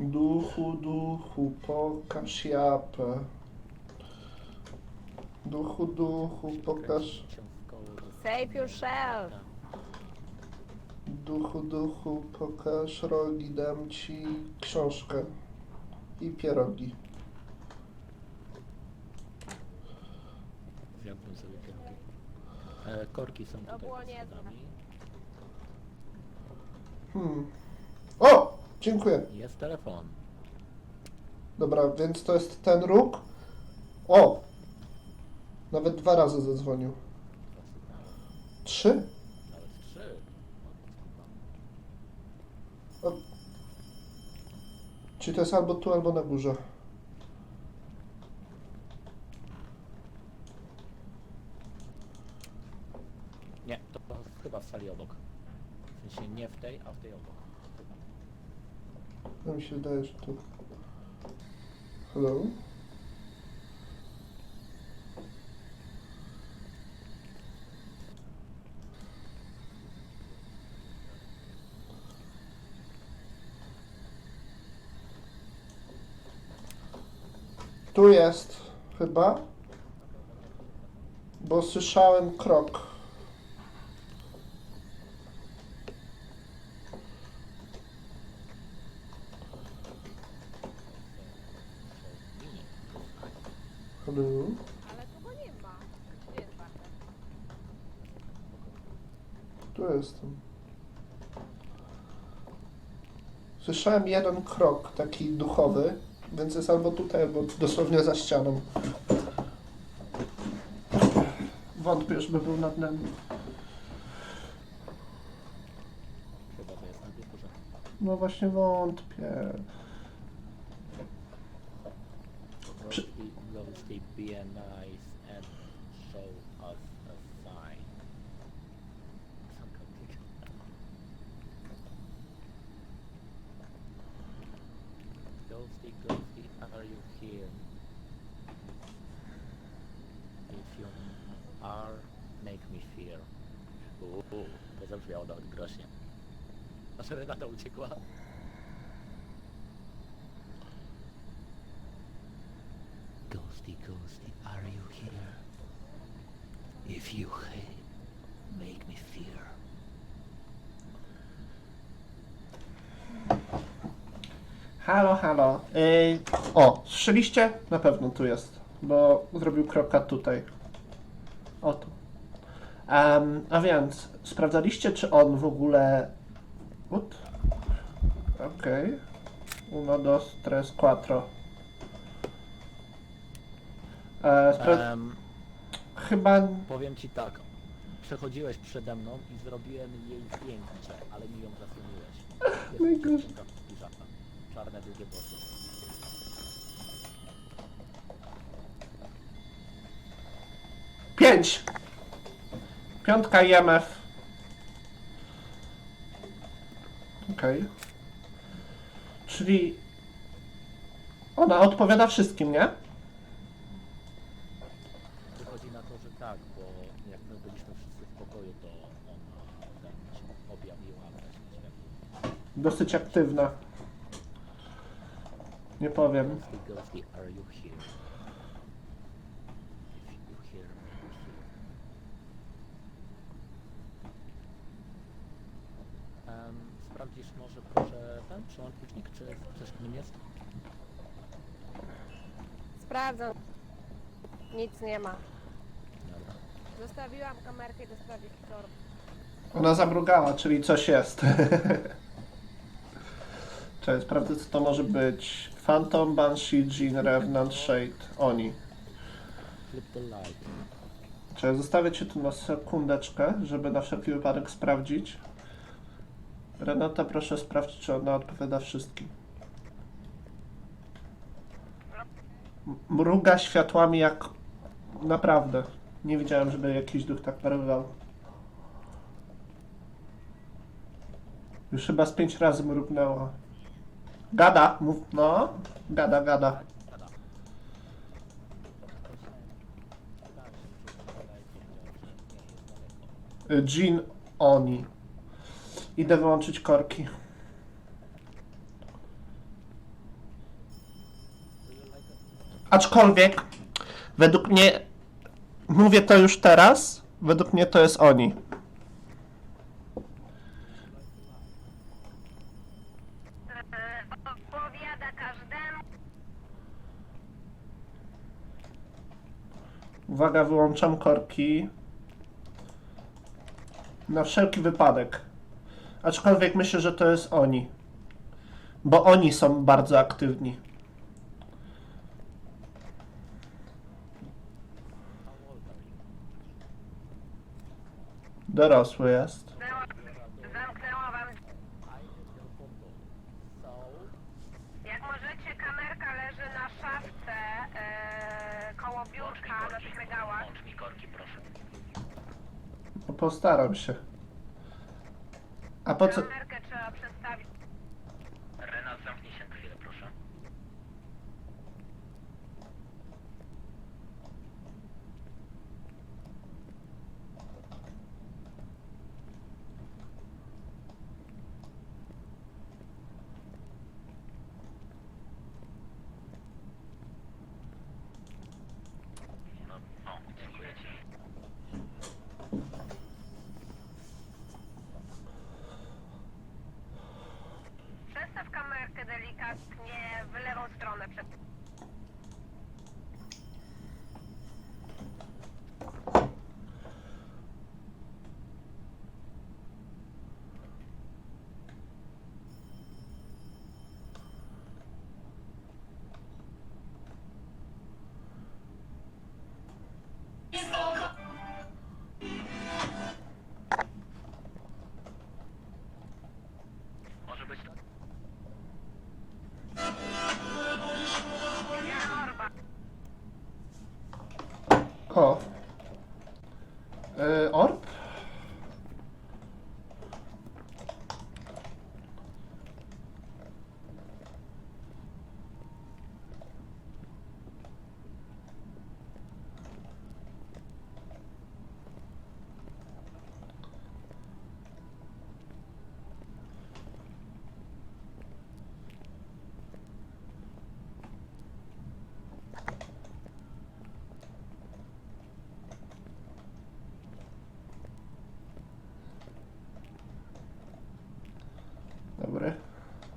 Duchu, duchu, pokaż japę. Duchu, duchu, pokaż. Save yourself. Duchu, duchu, pokaż rogi, dam ci książkę i pierogi. Zjadłem sobie pierogi. E, korki są To tutaj było pod niezłe. schodami. Hmm. O! Dziękuję. Jest telefon. Dobra, więc to jest ten róg. O! Nawet dwa razy zadzwonił. Trzy? Nawet trzy. O. Czyli to jest albo tu, albo na górze. Nie, to chyba w sali obok. W sensie nie w tej, a w tej obok. No się wydaje, że tu. Hello? Tu jest chyba. Bo słyszałem krok. Hello? Ale tu go nie ma. Gdzie jest Bartek? Tu jestem. Słyszałem jeden krok, taki duchowy, więc jest albo tutaj, albo dosłownie za ścianą. Wątpię, żeby był nad nami. Chyba to jest na górze. No właśnie wątpię. Ghosty, be nice and show us a sign. Ghosty, ghosty, are you here? If you are, make me fear. Uuu, to zabrzmiało nawet groźnie. Nasza Renata uciekła. Ghosty, ghosty, are you here? If you hate, make me fear. Halo, halo. Ej, o, słyszeliście? Na pewno tu jest, bo zrobił kroka tutaj. O tu. Em, a więc, sprawdzaliście, czy on w ogóle... Ut. Okej. Uno, dos, tres, cuatro. E, spra- Em, Chyba... powiem ci tak. Przechodziłeś przede mną i zrobiłem jej zdjęcie, ale mi ją zasłoniłeś. Jest Najgorzej. dziewczynka w piżamie. Czarne, długie włosy. Pięć! Piątka IMF. Okej. Czyli... Ona odpowiada wszystkim, nie? Wychodzi na to, że tak, bo jak my byliśmy wszyscy w pokoju, to ona tam się objawiła wreszcie światło. Dosyć aktywna. Nie powiem. Sprawdzisz może proszę ten przełącznik, czy coś w nim jest? Sprawdzam. Nic nie ma. Dobra. Zostawiłam kamerkę do sprawdzić torb. Ona zamrugała, czyli coś jest. Cześć, sprawdzę co to może być. Phantom, Banshee, Jean, Revenant, Shade. Oni. Cześć, zostawię cię tu na sekundeczkę, żeby na wszelki wypadek sprawdzić. Renata, proszę sprawdź, czy ona odpowiada wszystkim. Mruga światłami jak... Naprawdę. Nie widziałem, żeby jakiś duch tak parował. Już chyba z pięć razy mrugnęła. Gada, mów, no. Gada, gada. Jean Oni. Idę wyłączyć korki. Aczkolwiek, według mnie, mówię to już teraz, według mnie to jest oni. Uwaga, wyłączam korki. Na wszelki wypadek. Aczkolwiek myślę, że to jest oni. Bo oni są bardzo aktywni. Dorosły jest. Korki, proszę. Postaram się. A po co... Kamerkę trzeba przestawić. Renat, zamknij się na chwilę, proszę. No, o, dziękuję ci. Przestaw kamerkę delikatnie w lewą stronę przed.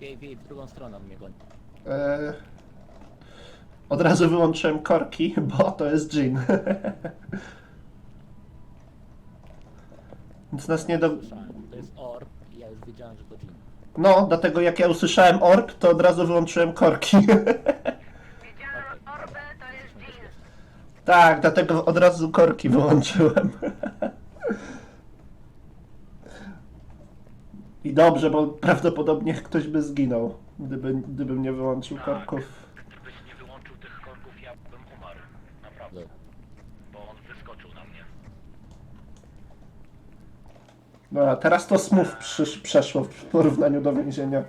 Wiej, wiej, w drugą stronę mnie goni. E, od razu wyłączyłem korki, bo to jest Jean. Więc nas nie do... Słyszałem, to jest orb i ja już wiedziałem, że to Jean. No, dlatego jak ja usłyszałem orb, to od razu wyłączyłem korki. Wiedziałam, orby to jest jeans. tak, dlatego od razu korki wyłączyłem. I dobrze, bo prawdopodobnie ktoś by zginął, gdyby, gdybym nie wyłączył korków. Gdybyś nie wyłączył tych korków, ja bym umarł. Naprawdę. Bo on wyskoczył na mnie. Dobra, teraz to przysz, przeszło w porównaniu do więzienia.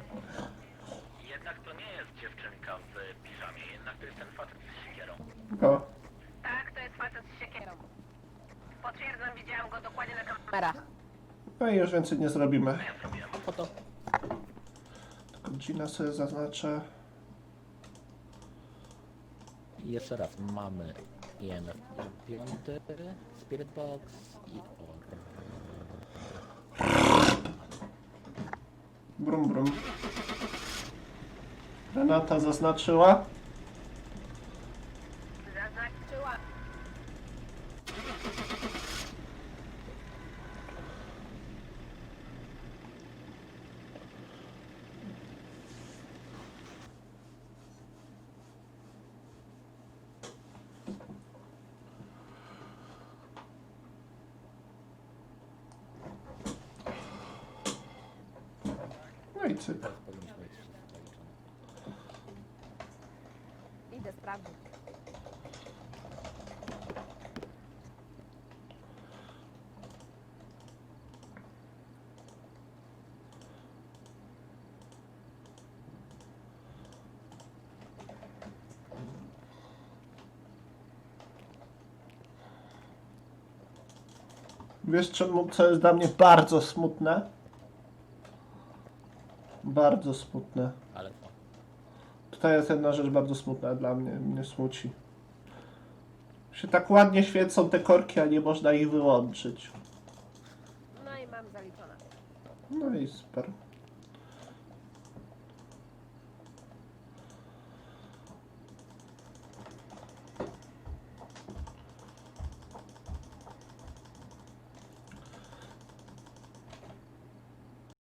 Jednak to nie jest dziewczynka w piżamie, jednak to jest ten facet z siekierą. O, Tak, to jest facet z siekierą. Potwierdzam, widziałam go dokładnie na kamerach. No i już więcej nie zrobimy. Po to. Tylko Gina sobie zaznaczę. I jeszcze raz, mamy INF 5, Spirit Box i orb. Brum, brum. Renata. Zaznaczyła. No i cyk. Idę sprawdzić. Wiesz czemu, co jest dla mnie bardzo smutne? Bardzo smutne. Ale co? To jest jedna rzecz bardzo smutna dla mnie, mnie smuci. Się tak ładnie świecą te korki, a nie można ich wyłączyć. No i mam zaliczone. No i super.